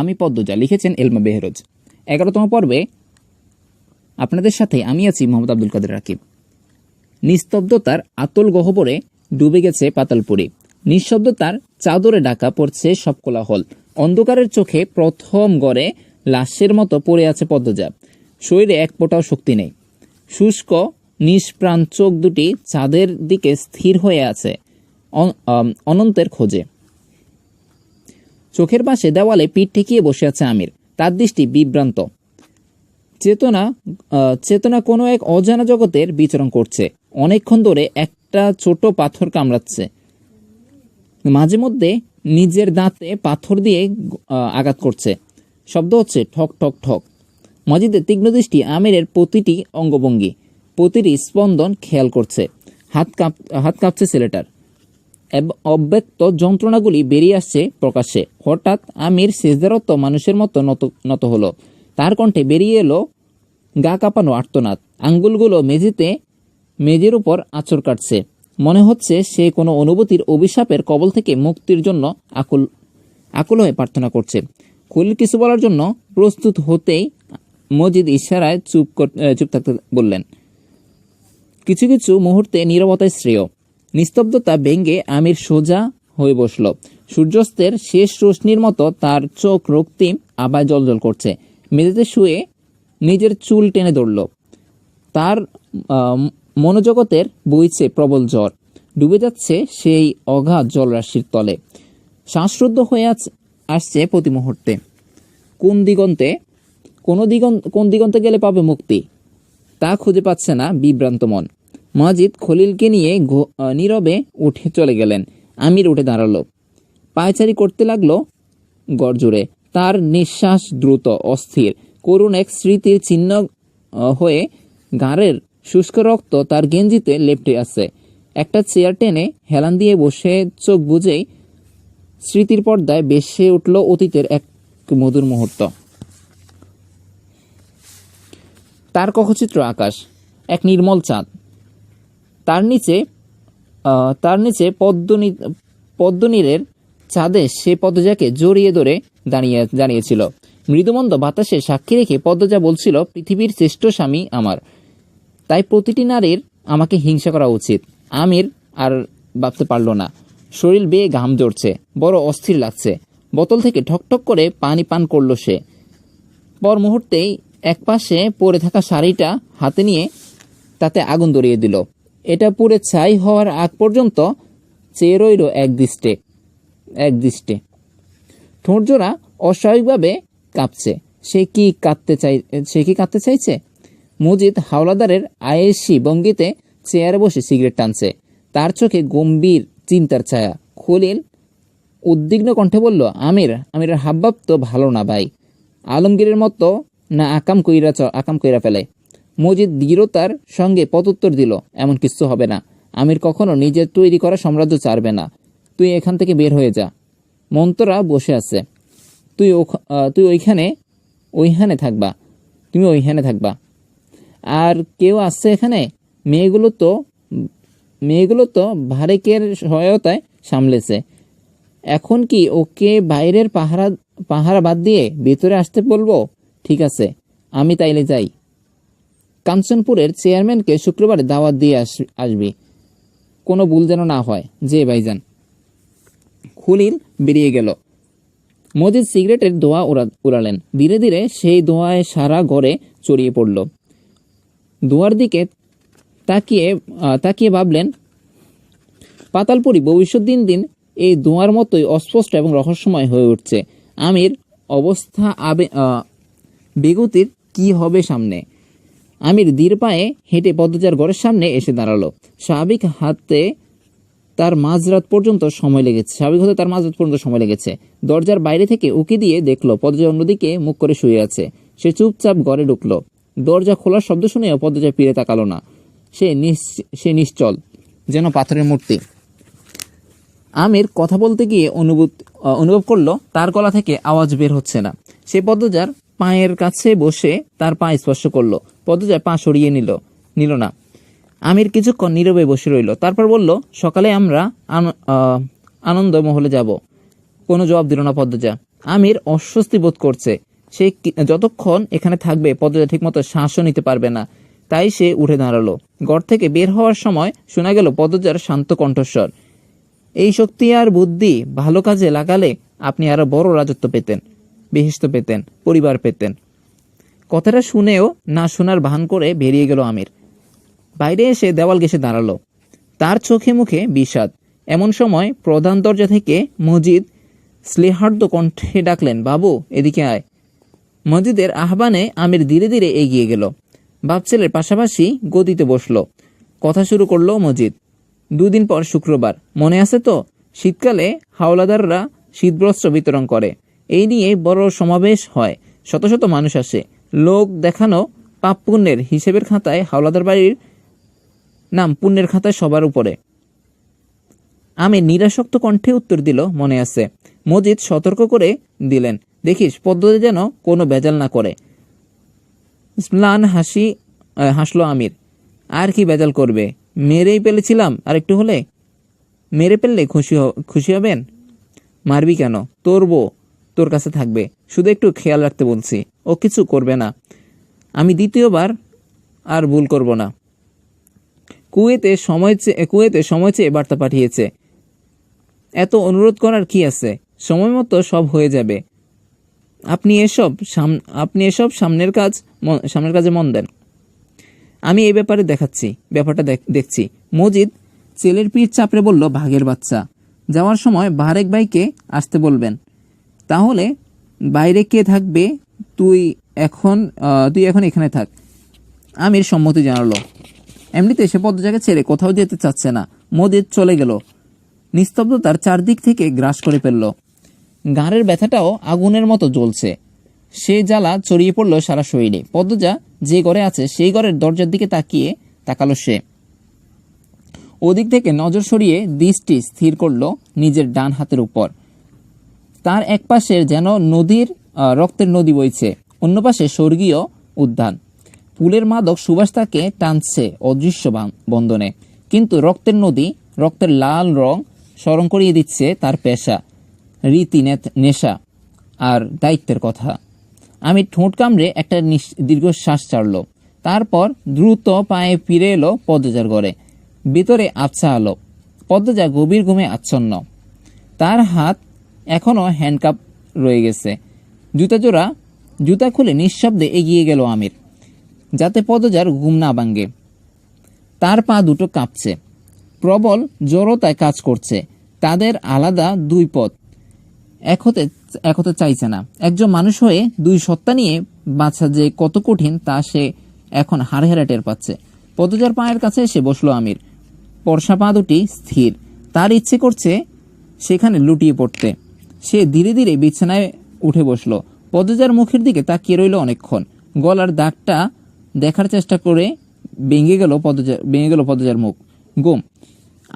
আমি পদ্মজা লিখেছেন এলমা বেহরোজ। এগারোতম পর্বে আপনাদের সাথে আমি আছি মোহাম্মদ আব্দুল কাদের রাকিব। নিস্তব্ধতার আতল গহ্বরে ডুবে গেছে পাতালপুরি। নিঃশব্দতার চাদরে ডাকা পড়ছে সব কোলাহল। অন্ধকারের চোখে প্রথম গড়ে লাশের মতো পড়ে আছে পদ্মজা। শরীরে এক ফোঁটাও শক্তি নেই। শুষ্ক, নিষ্প্রাণ চোখ দুটি চাঁদের দিকে স্থির হয়ে আছে অনন্তের খোঁজে। চোখের পাশে দেওয়ালে পিঠ ঠেকিয়ে বসে আছে আমির। তার দৃষ্টি বিভ্রান্ত। চেতনা চেতনা কোনো এক অজানা জগতের বিচরণ করছে। অনেকক্ষণ ধরে একটা ছোট পাথর কামড়াচ্ছে। মাঝে মধ্যে নিজের দাঁতে পাথর দিয়ে আঘাত করছে। শব্দ হচ্ছে ঠক ঠক ঠক। মজিদের তীক্ষ্ণ দৃষ্টি আমিরের প্রতিটি অঙ্গভঙ্গি, প্রতিটি স্পন্দন খেয়াল করছে। হাত কাঁপ, হাত কাঁপছে ছেলেটার। অব্যক্ত যন্ত্রণাগুলি বেরিয়ে আসছে প্রকাশ্যে। হঠাৎ আমির সেজদারত্ব মানুষের মতো নত নত হলো। তার কণ্ঠে বেরিয়ে এলো গা কাঁপানো আর্তনাদ। আঙ্গুলগুলো মেঝেতে, মেঝের উপর আঁচড় কাটছে। মনে হচ্ছে সে কোনো অনুভূতির অভিশাপের কবল থেকে মুক্তির জন্য আকুল আকুল হয়ে প্রার্থনা করছে। খলিল কিছু বলার জন্য প্রস্তুত হতেই মজিদ ইশারায় চুপ চুপ থাকতে বললেন। কিছু কিছু মুহূর্তে নীরবতায় শ্রেয়। নিস্তব্ধতা ভেঙ্গে আমির সোজা হয়ে বসল। সূর্যাস্তের শেষ রশ্মির মতো তার চোখ রক্তিম আবায় জলজল করছে। মেঝেতে শুয়ে নিজের চুল টেনে ধরল। তার মনোজগতের বইছে প্রবল জ্বর। ডুবে যাচ্ছে সেই অগাধ জলরাশির তলে। শ্বাসরুদ্ধ হয়ে আসছে প্রতি মুহূর্তে। কোন দিগন্তে, কোন দিগন্ত কোন দিগন্তে গেলে পাবে মুক্তি? তা খুঁজে পাচ্ছে না বিভ্রান্ত মন। মাজিদ খলিলকে নিয়ে নীরবে উঠে চলে গেলেন। আমির উঠে দাঁড়াল। পায়চারি করতে লাগল গড়জুড়ে তার নিঃশ্বাস দ্রুত, অস্থির। করুণ এক স্মৃতির চিহ্ন হয়ে গাঁড়ের শুষ্ক রক্ত তার গেঞ্জিতে লেপটে আছে। একটা চেয়ার টেনে হেলান দিয়ে বসে চোখ বুঝেই স্মৃতির পর্দায় বেসে উঠল অতীতের এক মধুর মুহূর্ত। তার কক্ষচিত্র আকাশ, এক নির্মল চাঁদ। তার নিচে তার নিচে পদ্মনী, পদ্মনীরের চাঁদে সে পদ্মজাকে জড়িয়ে ধরে দাঁড়িয়ে, দাঁড়িয়েছিল। মৃদুমন্দ বাতাসে সাক্ষী রেখে পদ্মজা বলছিল, পৃথিবীর শ্রেষ্ঠ স্বামী আমার। তাই প্রতিটি নারীর আমাকে হিংসা করা উচিত। আমির আর ভাবতে পারল না। শরীর বেয়ে ঘাম জড়ছে বড় অস্থির লাগছে। বোতল থেকে ঠকঠক করে পানি পান করল সে। পর মুহূর্তেই একপাশে পড়ে থাকা শাড়িটা হাতে নিয়ে তাতে আগুন ধরিয়ে দিল। এটা পুরে ছাই হওয়ার আগ পর্যন্ত চেয়ে রইল এক দৃষ্টে এক দৃষ্টে। ঠোঁটজোড়া অস্বাভাবিকভাবে কাঁপছে। সে কি কাঁদতে চাই, সে কি কাঁদতে চাইছে? মুজিদ হাওলাদারের আয়েসি ভঙ্গিতে চেয়ারে বসে সিগারেট টানছে। তার চোখে গম্ভীর চিন্তার ছায়া। খলিল উদ্বিগ্ন কণ্ঠে বলল, আমির, আমিরের হাবভাব তো ভালো না ভাই। আলমগীরের মতো না আকাম কইরা চ- আকাম কইরা ফেলে। মজিদ দৃঢ়তার সঙ্গে পদুত্তর দিল, এমন কিছু হবে না। আমির কখনো নিজের তৈরি করা সাম্রাজ্য চারবে না। তুই এখান থেকে বের হয়ে যা। মন্তরা বসে আছে। তুই তুই ওইখানে ওইখানে থাকবা। তুমি ওইখানে থাকবা। আর কেউ আসছে এখানে? মেয়েগুলো তো মেয়েগুলো তো ভারেকের সহায়তায় সামলেছে। এখন কি ওকে বাইরের পাহারা পাহারা বাদ দিয়ে ভেতরে আসতে বলব? ঠিক আছে, আমি তাইলে যাই। কাঞ্চনপুরের চেয়ারম্যানকে শুক্রবার দাওয়াত দিয়ে আস- আসবি। কোনো ভুল যেন না হয়। যে ভাইজান। খুলিল বেরিয়ে গেল। মজিদ সিগারেটের উড়া উড়ালেন। ধীরে ধীরে সেই ধোঁয়ায় সারা ঘরে ছড়িয়ে পড়ল। ধোঁয়ার দিকে তাকিয়ে তাকিয়ে ভাবলেন, পাতালপুরি ভবিষ্যৎ দিন দিন এই ধোঁয়ার মতোই অস্পষ্ট এবং রহস্যময় হয়ে উঠছে। আমির অবস্থা আবে বেগতির কি হবে সামনে? আমির ধীর পায়ে হেঁটে পদ্মজার ঘরের সামনে এসে দাঁড়াল। স্বাভাবিক হাতে তার মাঝরাত পর্যন্ত সময় লেগেছে। স্বাভাবিক হতে তার মাঝরাত পর্যন্ত সময় লেগেছে। দরজার বাইরে থেকে উকি দিয়ে দেখল, পদ্মজা অন্যদিকে মুখ করে শুয়ে আছে। সে চুপচাপ ঘরে ঢুকলো। দরজা খোলার শব্দ শুনেও পদ্মজা ফিরে তাকালো না। সে সে নিশ্চল, যেন পাথরের মূর্তি। আমির কথা বলতে গিয়ে অনুভূত, অনুভব করল, তার গলা থেকে আওয়াজ বের হচ্ছে না। সে পদ্মজার পায়ের কাছে বসে তার পা স্পর্শ করল। পদ্মজা পা সরিয়ে নিল নিল না। আমির কিছুক্ষণ নীরবে বসে রইল, তারপর বলল, সকালে আমরা আন- আনন্দ মহলে যাব। কোনো জবাব দিল না পদ্মজা আমির অস্বস্তি বোধ করছে। সে যতক্ষণ এখানে থাকবে পদজা ঠিকমতো শ্বাসও নিতে পারবে না। তাই সে উঠে দাঁড়াল। ঘর থেকে বের হওয়ার সময় শোনা গেল পদজার শান্ত কণ্ঠস্বর। এই শক্তি আর বুদ্ধি ভালো কাজে লাগালে আপনি আরও বড় রাজত্ব পেতেন বিহিষ্ট পেতেন, পরিবার পেতেন। কথাটা শুনেও না শোনার ভান করে বেরিয়ে গেল আমির। বাইরে এসে দেওয়াল ঘেসে দাঁড়াল। তার চোখে মুখে বিষাদ। এমন সময় প্রধান দরজা থেকে মজিদ স্লেহার্দ কণ্ঠে ডাকলেন, বাবু, এদিকে আয়। মজিদের আহ্বানে আমির ধীরে ধীরে এগিয়ে গেল। বাপ ছেলের পাশাপাশি গদিতে বসল। কথা শুরু করল মজিদ। দুদিন পর শুক্রবার। মনে আছে তো? শীতকালে হাওলাদাররা শীতবস্ত্র বিতরণ করে। এই নিয়ে বড় সমাবেশ হয়। শত শত মানুষ আসে। লোক দেখানো পাপ পুণ্যের হিসেবের খাতায় হাওলাদার বাড়ির নাম পুণ্যের খাতায় সবার উপরে। আমি নিরাসক্ত কণ্ঠে উত্তর দিল, মনে আছে। মজিদ সতর্ক করে দিলেন, দেখিস, পদ্ধতি যেন কোনো বেজাল না করে। স্নান হাসি হাসলো আমির, আর কি বেজাল করবে? মেরেই পেলেছিলাম আর একটু হলে? মেরে ফেললে খুশি খুশি হবেন? মারবি কেন? তোর বউ তোর কাছে থাকবে। শুধু একটু খেয়াল রাখতে বলছি। ও কিছু করবে না। আমি দ্বিতীয়বার আর ভুল করব না। কুয়েতে সময় চেয়ে কুয়েতে সময় চেয়ে বার্তা পাঠিয়েছে। এত অনুরোধ করার কি আছে? সময় মতো সব হয়ে যাবে। আপনি এসব সাম- আপনি এসব সামনের কাজ সামনের কাজে মন দেন। আমি এই ব্যাপারে দেখাচ্ছি, ব্যাপারটা দেখ- দেখছি। মজিদ ছেলের পিঠ চাপড়ে বলল, ভাগের বাচ্চা। যাওয়ার সময় বারেক ভাইকে আসতে বলবেন। তাহলে বাইরে কে থাকবে তুই এখন তুই এখন এখানে থাক। আমির সম্মতি জানালো। এমনিতে সে পদজাকে ছেড়ে কোথাও যেতে চাচ্ছে না। মজিদ চলে গেল। নিস্তব্ধতার চারদিক থেকে গ্রাস করে ফেলল। গাঁড়ের ব্যথাটাও আগুনের মতো জ্বলছে। সে জ্বালা ছড়িয়ে পড়ল সারা শরীরে। পদ্মজা যে ঘরে আছে, সেই ঘরের দরজার দিকে তাকিয়ে তাকালো সে। ওদিক থেকে নজর সরিয়ে দৃষ্টি স্থির করল নিজের ডান হাতের উপর। তার এক পাশের যেন নদীর রক্তের নদী বইছে। অন্য পাশে স্বর্গীয় উদ্যান। পুলের মাদক সুবাস তাকে টানছে অদৃশ্য বান- বন্ধনে। কিন্তু রক্তের নদী, রক্তের লাল রং স্মরণ করিয়ে দিচ্ছে তার পেশা রীতি নেশা আর দায়িত্বের কথা। আমি ঠোঁট কামড়ে একটা দীর্ঘশ্বাস ছাড়লো। তারপর দ্রুত পায়ে ফিরে এলো পদ্মজার ঘরে ভিতরে আবছা আলো। পদ্মজা গভীর ঘুমে আচ্ছন্ন। তার হাত এখনও হ্যান্ডকাপ রয়ে গেছে। জুতা জোড়া, জুতা খুলে নিঃশব্দে এগিয়ে গেল আমির, যাতে পদজার ঘুম না ভাঙ্গে তার পা দুটো কাঁপছে। প্রবল জড়তায় কাজ করছে। তাদের আলাদা দুই পথ। এক হতে এক হতে চাইছে না। একজন মানুষ হয়ে দুই সত্তা নিয়ে বাঁচা যে কত কঠিন, তা সে এখন হাড়ে হাড়ে টের পাচ্ছে। পদজার পায়ের কাছে এসে বসল আমির। পরশা পা দুটি স্থির। তার ইচ্ছে করছে সেখানে লুটিয়ে পড়তে। সে ধীরে ধীরে বিছানায় উঠে বসল। পদজার মুখের দিকে তাকিয়ে রইল অনেকক্ষণ। গলার দাগটা দেখার চেষ্টা করে ভেঙে গেল পদজা ভেঙে গেল পদজার মুখ। গুম।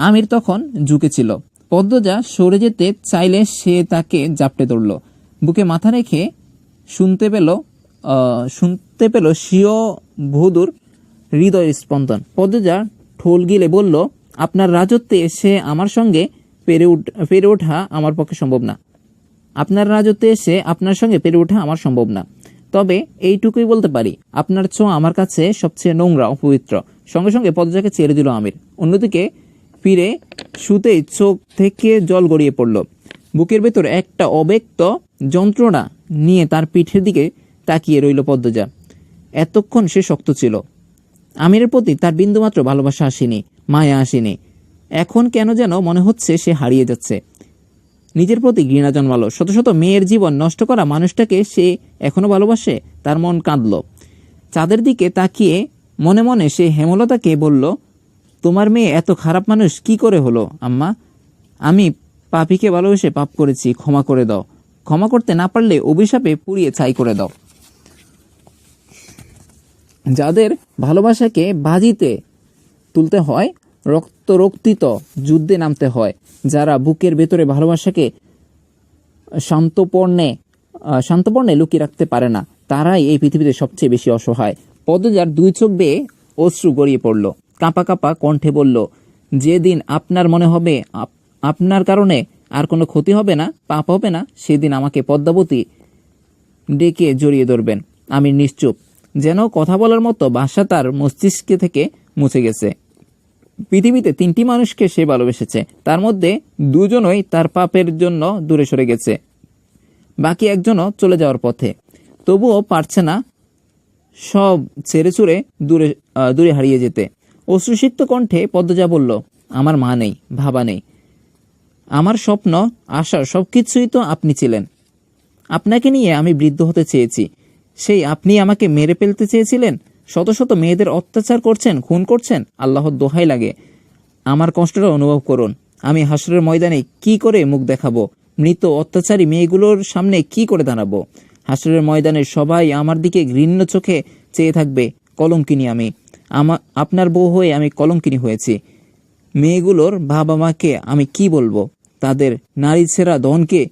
আমির তখন ঝুঁকেছিল পদ্মজা সরে যেতে চাইলে সে তাকে জাপটে ধরল। বুকে মাথা রেখে শুনতে পেল শুনতে পেল স্বীয় ভুদুর হৃদয় স্পন্দন। পদ্মজা ঠোল গিলে বলল, আপনার রাজত্বে এসে আমার সঙ্গে পেরে উঠ পেরে ওঠা আমার পক্ষে সম্ভব না। আপনার রাজত্বে এসে আপনার সঙ্গে পেরে ওঠা আমার সম্ভব না। তবে এইটুকুই বলতে পারি, আপনার ছোঁয়া আমার কাছে সবচেয়ে নোংরা অপবিত্র সঙ্গে সঙ্গে পদজাকে ছেড়ে দিল আমির। অন্যদিকে ফিরে শুতেই চোখ থেকে জল গড়িয়ে পড়ল। বুকের ভেতর একটা অব্যক্ত যন্ত্রণা নিয়ে তার পিঠের দিকে তাকিয়ে রইল পদ্মজা। এতক্ষণ সে শক্ত ছিল। আমিরের প্রতি তার বিন্দুমাত্র ভালোবাসা আসেনি, মায়া আসেনি। এখন কেন যেন মনে হচ্ছে সে হারিয়ে যাচ্ছে। নিজের প্রতি ঘৃণা জন্মালো। শত শত মেয়ের জীবন নষ্ট করা মানুষটাকে সে এখনও ভালোবাসে, তার মন কাঁদল। চাঁদের দিকে তাকিয়ে মনে মনে সে হেমলতাকে বলল, তোমার মেয়ে এত খারাপ মানুষ কি করে হলো, আম্মা? আমি পাপিকে ভালোবেসে পাপ করেছি, ক্ষমা করে দাও। ক্ষমা করতে না পারলে অভিশাপে পুড়িয়ে ছাই করে দাও। যাদের ভালোবাসাকে বাজিতে তুলতে হয় রক্ত রক্তিত যুদ্ধে নামতে হয়, যারা বুকের ভেতরে ভালোবাসাকে শান্তপর্ণে শান্তপর্ণে লুকিয়ে রাখতে পারে না, তারাই এই পৃথিবীতে সবচেয়ে বেশি অসহায়। পদজার দুই চোখ বেয়ে অশ্রু গড়িয়ে পড়ল, কাঁপা কাঁপা কণ্ঠে বলল, যেদিন আপনার মনে হবে, আপ- আপনার কারণে আর কোনো ক্ষতি হবে না, পাপ হবে না, সেদিন আমাকে পদ্মাবতী ডেকে জড়িয়ে ধরবেন। আমি নিশ্চুপ। যেন কথা বলার মতো ভাষা তার মস্তিষ্কে থেকে মুছে গেছে। পৃথিবীতে তিনটি মানুষকে সে ভালোবেসেছে। তার মধ্যে দুজনই তার পাপের জন্য দূরে সরে গেছে। বাকি একজনও চলে যাওয়ার পথে। তবুও পারছে না সব ছেড়ে চুড়ে দূরে দূরে হারিয়ে যেতে। অশ্রুসিক্ত কণ্ঠে পদ্মজা বলল, আমার মা নেই, ভাবা নেই। আমার স্বপ্ন আশার সব কিছুই তো আপনি ছিলেন। আপনাকে নিয়ে আমি বৃদ্ধ হতে চেয়েছি। সেই আপনি আমাকে মেরে ফেলতে চেয়েছিলেন? শত শত মেয়েদের অত্যাচার করছেন, খুন করছেন, আল্লাহর দোহাই লাগে। আমার কষ্টটা অনুভব করুন। আমি হাসরের ময়দানে কি করে মুখ দেখাবো? মৃত অত্যাচারী মেয়েগুলোর সামনে কি করে দাঁড়াবো? হাসরের ময়দানে সবাই আমার দিকে ঘৃণ্য চোখে চেয়ে থাকবে, কলঙ্কিনী আমি। আমা, আপনার বউ হয়ে আমি কলঙ্কিনী হয়েছি। মেয়েগুলোর বাবা মাকে আমি কি বলব? তাদের নারী ছেঁড়া দনকে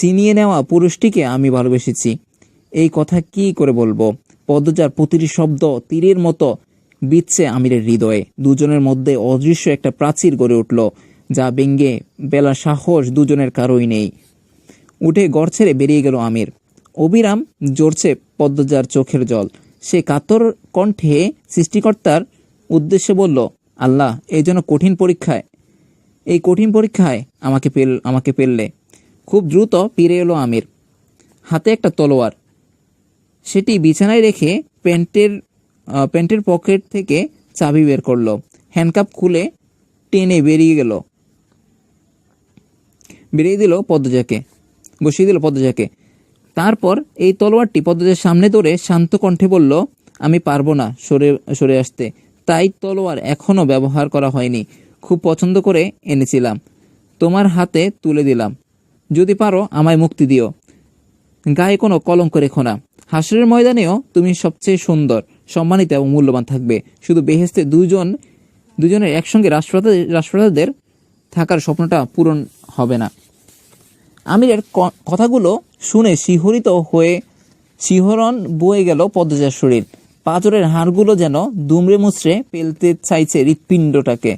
চিনিয়ে নেওয়া পুরুষটিকে আমি ভালোবেসেছি। এই কথা কি করে বলব? পদ্মজার প্রতিটি শব্দ তীরের মতো বিচ্ছে আমিরের হৃদয়ে। দুজনের মধ্যে অদৃশ্য একটা প্রাচীর গড়ে উঠল, যা ব্যঙ্গে বেলা সাহস দুজনের কারোই নেই। উঠে গড় ছেড়ে বেরিয়ে গেল আমির। অবিরাম জড়ছে পদ্মজার চোখের জল। সে কাতর কণ্ঠে সৃষ্টিকর্তার উদ্দেশ্যে বলল, আল্লাহ এই জন্য কঠিন পরীক্ষায়। এই কঠিন পরীক্ষায় আমাকে পেল, আমাকে পেললে। খুব দ্রুত ফিরে এলো আমির। হাতে একটা তলোয়ার সেটি বিছানায় রেখে প্যান্টের প্যান্টের পকেট থেকে চাবি বের করল। হ্যান্ডকাপ খুলে টেনে বেরিয়ে গেল। বেরিয়ে দিল পদ্মজাকে, বসিয়ে দিল পদ্মজাকে। তারপর এই তলোয়ারটি পদ্মজার সামনে ধরে শান্ত কণ্ঠে বলল, আমি পারব না সরে সরে আসতে। তাই তলোয়ার এখনও ব্যবহার করা হয়নি। খুব পছন্দ করে এনেছিলাম। তোমার হাতে তুলে দিলাম। যদি পারো, আমায় মুক্তি দিও। গায়ে কোনো কলঙ্ক রেখো না। হাসরের ময়দানেও তুমি সবচেয়ে সুন্দর, সম্মানিত এবং মূল্যবান থাকবে। শুধু বেহেস্তে দুজন, দুজনের একসঙ্গে রাষ্ট্রপতি, রাষ্ট্রপতিদের থাকার স্বপ্নটা পূরণ হবে না। আমিরের কথাগুলো শুনে শিহরিত হয়ে শিহরণ বয়ে গেল পদ্মজার শরীর। পাঁচরের হাড়গুলো যেন দুমড়ে মুচড়ে পেলতে চাইছে হৃৎপিণ্ডটাকে।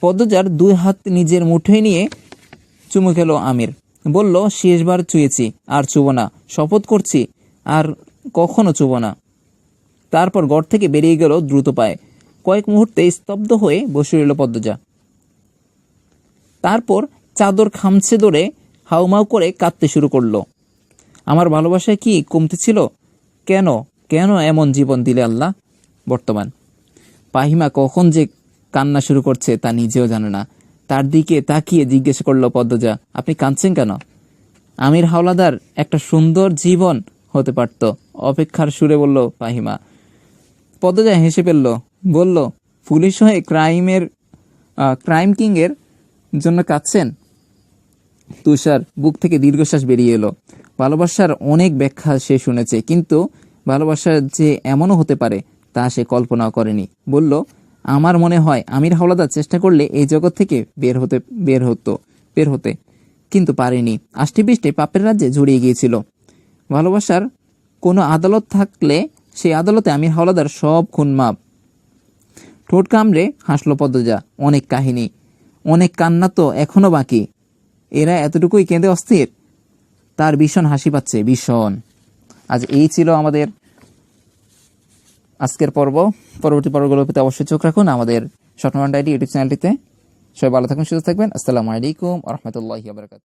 পদ্মজার দুই হাত নিজের মুঠোয় নিয়ে চুমু খেলো আমির। বলল, শেষবার চুয়েছি আর চুব না। শপথ করছি, আর কখনো চুব না। তারপর ঘর থেকে বেরিয়ে গেল দ্রুত পায়ে। কয়েক মুহূর্তে স্তব্ধ হয়ে বসে রইল পদ্মজা। তারপর চাদর খামছে ধরে হাউমাউ করে কাঁদতে শুরু করল। আমার ভালোবাসায় কি কমতে ছিল? কেন কেন এমন জীবন দিলে আল্লাহ? বর্তমান। পাহিমা কখন যে কান্না শুরু করছে তা নিজেও জানে না। তার দিকে তাকিয়ে জিজ্ঞেস করল, পদ্মজা, আপনি কাঁদছেন কেন? আমির হাওলাদার একটা সুন্দর জীবন হতে পারত। অপেক্ষার সুরে বলল পাহিমা পদ্মজা হেসে ফেলল, বলল, পুলিশ হয়ে ক্রাইমের ক্রাইম কিংয়ের জন্য কাঁদছেন? তুষার বুক থেকে দীর্ঘশ্বাস বেরিয়ে এলো। ভালোবাসার অনেক ব্যাখ্যা সে শুনেছে, কিন্তু ভালোবাসার যে এমনও হতে পারে, তা সে কল্পনাও করেনি। বলল আমার মনে হয় আমির হাওলাদার চেষ্টা করলে এই জগৎ থেকে বের হতে, বের হতো, বের হতে। কিন্তু পারেনি। আষ্টি বৃষ্টি পাপের রাজ্যে জড়িয়ে গিয়েছিল। ভালোবাসার কোনো আদালত থাকলে সেই আদালতে আমির হাওলাদার সব খুন মাপ। ঠোঁট কামড়ে হাসলো পদ্মজা। অনেক কাহিনী। অনেক কান্না তো এখনও বাকি। এরা এতটুকুই কেঁদে অস্থির। তার ভীষণ হাসি পাচ্ছে, ভীষণ। আজ এই ছিল আমাদের আজকের পর্ব, পরবর্তী পর্বগুলোর প্রতি অবশ্যই চোখ রাখুন আমাদের স্বপ্নমান্ডাইডি ইউটিউব চ্যানেলটিতে। সবাই ভালো থাকুন, সুস্থ থাকবেন। আসসালামু আলাইকুম রহমতুল্লাহি বারকাত